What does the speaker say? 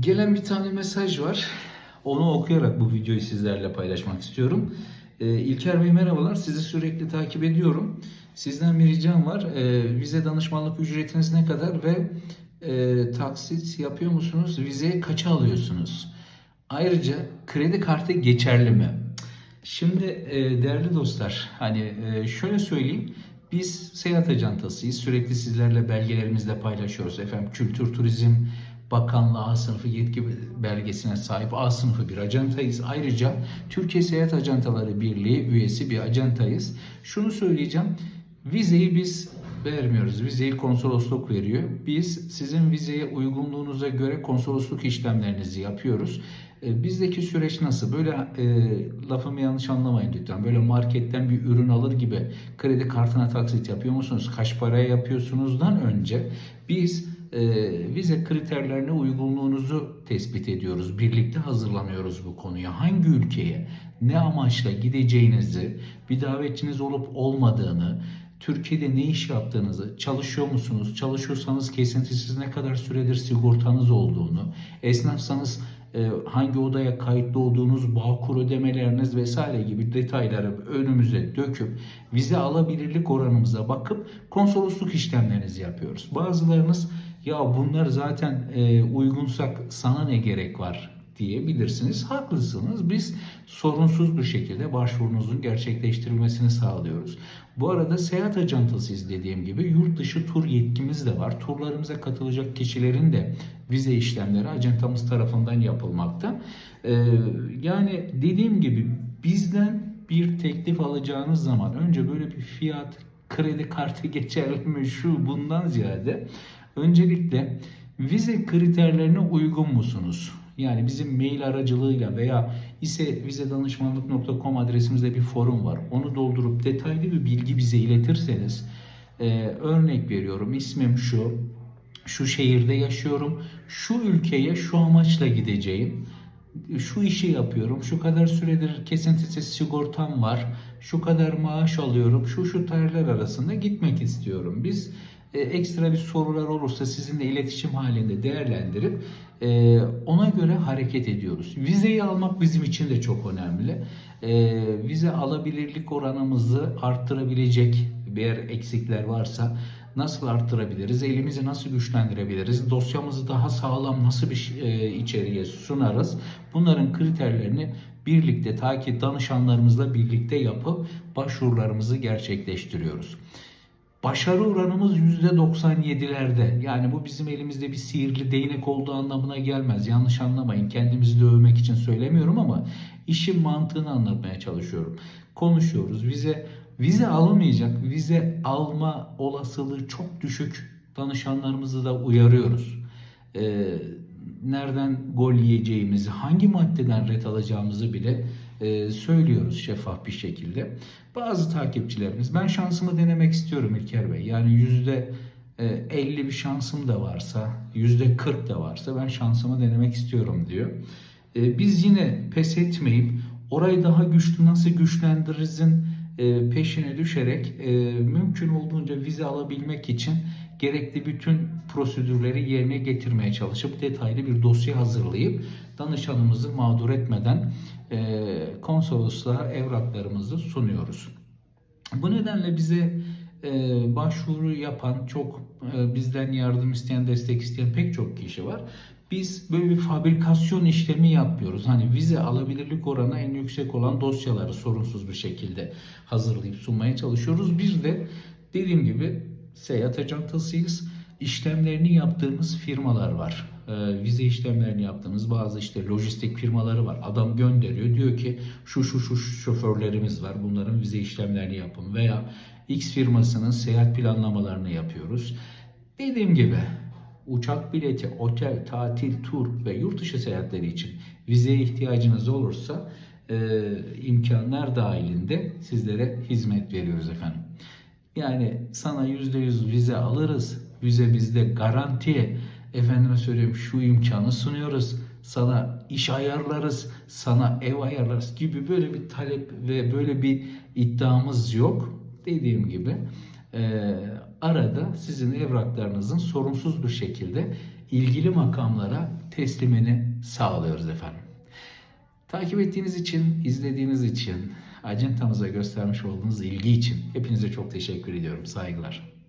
Gelen bir tane mesaj var. Onu okuyarak bu videoyu sizlerle paylaşmak istiyorum. Ee, İlker Bey merhabalar. Sizi sürekli takip ediyorum. Sizden bir ricam var. Ee, vize danışmanlık ücretiniz ne kadar ve e, taksit yapıyor musunuz? Vizeyi kaça alıyorsunuz? Ayrıca kredi kartı geçerli mi? Şimdi e, değerli dostlar, hani e, şöyle söyleyeyim. Biz seyahat ajantasıyız. Sürekli sizlerle belgelerimizle paylaşıyoruz. Efendim Kültür Turizm Bakanlığı A sınıfı yetki belgesine sahip A sınıfı bir acentayız. Ayrıca Türkiye Seyahat Ajantaları Birliği üyesi bir acentayız. Şunu söyleyeceğim. Vizeyi biz vermiyoruz. Vizeyi konsolosluk veriyor. Biz sizin vizeye uygunluğunuza göre konsolosluk işlemlerinizi yapıyoruz. E, bizdeki süreç nasıl? Böyle e, lafımı yanlış anlamayın lütfen. Böyle marketten bir ürün alır gibi kredi kartına taksit yapıyor musunuz? Kaç paraya yapıyorsunuzdan önce biz e, vize kriterlerine uygunluğunuzu tespit ediyoruz. Birlikte hazırlanıyoruz bu konuya. Hangi ülkeye, ne amaçla gideceğinizi, bir davetçiniz olup olmadığını, Türkiye'de ne iş yaptığınızı, çalışıyor musunuz? Çalışıyorsanız kesintisiz ne kadar süredir sigortanız olduğunu, esnafsanız e, hangi odaya kayıtlı olduğunuz, bağkur ödemeleriniz vesaire gibi detayları önümüze döküp vize alabilirlik oranımıza bakıp konsolosluk işlemlerinizi yapıyoruz. Bazılarınız ya bunlar zaten e, uygunsak sana ne gerek var diyebilirsiniz. Haklısınız. Biz sorunsuz bir şekilde başvurunuzun gerçekleştirilmesini sağlıyoruz. Bu arada seyahat ajantasıyız dediğim gibi yurt dışı tur yetkimiz de var. Turlarımıza katılacak kişilerin de vize işlemleri ajantamız tarafından yapılmakta. Ee, yani dediğim gibi bizden bir teklif alacağınız zaman önce böyle bir fiyat, kredi kartı geçerli mi şu bundan ziyade öncelikle vize kriterlerine uygun musunuz? Yani bizim mail aracılığıyla veya ise vizedanışmanlık.com adresimizde bir forum var. Onu doldurup detaylı bir bilgi bize iletirseniz e, örnek veriyorum ismim şu, şu şehirde yaşıyorum, şu ülkeye şu amaçla gideceğim, şu işi yapıyorum, şu kadar süredir kesintisiz sigortam var, şu kadar maaş alıyorum, şu şu tarihler arasında gitmek istiyorum. Biz e, ekstra bir sorular olursa sizinle iletişim halinde değerlendirip e, ona göre hareket ediyoruz. Vizeyi almak bizim için de çok önemli. E, vize alabilirlik oranımızı arttırabilecek bir eksikler varsa nasıl arttırabiliriz? Elimizi nasıl güçlendirebiliriz? Dosyamızı daha sağlam nasıl bir e, içeriğe sunarız? Bunların kriterlerini birlikte takip danışanlarımızla birlikte yapıp başvurularımızı gerçekleştiriyoruz. Başarı oranımız %97'lerde. Yani bu bizim elimizde bir sihirli değnek olduğu anlamına gelmez. Yanlış anlamayın. Kendimizi dövmek için söylemiyorum ama işin mantığını anlatmaya çalışıyorum. Konuşuyoruz. Vize vize alamayacak. Vize alma olasılığı çok düşük. Danışanlarımızı da uyarıyoruz. Ee, nereden gol yiyeceğimizi, hangi maddeden ret alacağımızı bile e, söylüyoruz şeffaf bir şekilde. Bazı takipçilerimiz ben şansımı denemek istiyorum İlker Bey. Yani yüzde 50 bir şansım da varsa, yüzde 40 da varsa ben şansımı denemek istiyorum diyor. E, biz yine pes etmeyip orayı daha güçlü nasıl güçlendirizin e, peşine düşerek mümkün olduğunca vize alabilmek için gerekli bütün prosedürleri yerine getirmeye çalışıp detaylı bir dosya hazırlayıp danışanımızı mağdur etmeden e, konsolosluğa evraklarımızı sunuyoruz. Bu nedenle bize e, başvuru yapan çok e, bizden yardım isteyen, destek isteyen pek çok kişi var. Biz böyle bir fabrikasyon işlemi yapmıyoruz. Hani vize alabilirlik oranı en yüksek olan dosyaları sorunsuz bir şekilde hazırlayıp sunmaya çalışıyoruz. Bir de dediğim gibi seyahat ajantasıyız. İşlemlerini yaptığımız firmalar var. Ee, vize işlemlerini yaptığımız bazı işte lojistik firmaları var. Adam gönderiyor diyor ki şu şu şu şoförlerimiz var. Bunların vize işlemlerini yapın veya X firmasının seyahat planlamalarını yapıyoruz. Dediğim gibi uçak bileti, otel, tatil, tur ve yurt dışı seyahatleri için vizeye ihtiyacınız olursa e, imkanlar dahilinde sizlere hizmet veriyoruz efendim. Yani sana %100 vize alırız. Vize bizde garanti. Efendime söyleyeyim şu imkanı sunuyoruz. Sana iş ayarlarız, sana ev ayarlarız gibi böyle bir talep ve böyle bir iddiamız yok. Dediğim gibi e, arada sizin evraklarınızın sorunsuz bir şekilde ilgili makamlara teslimini sağlıyoruz efendim. Takip ettiğiniz için, izlediğiniz için, acentamıza göstermiş olduğunuz ilgi için hepinize çok teşekkür ediyorum. Saygılar.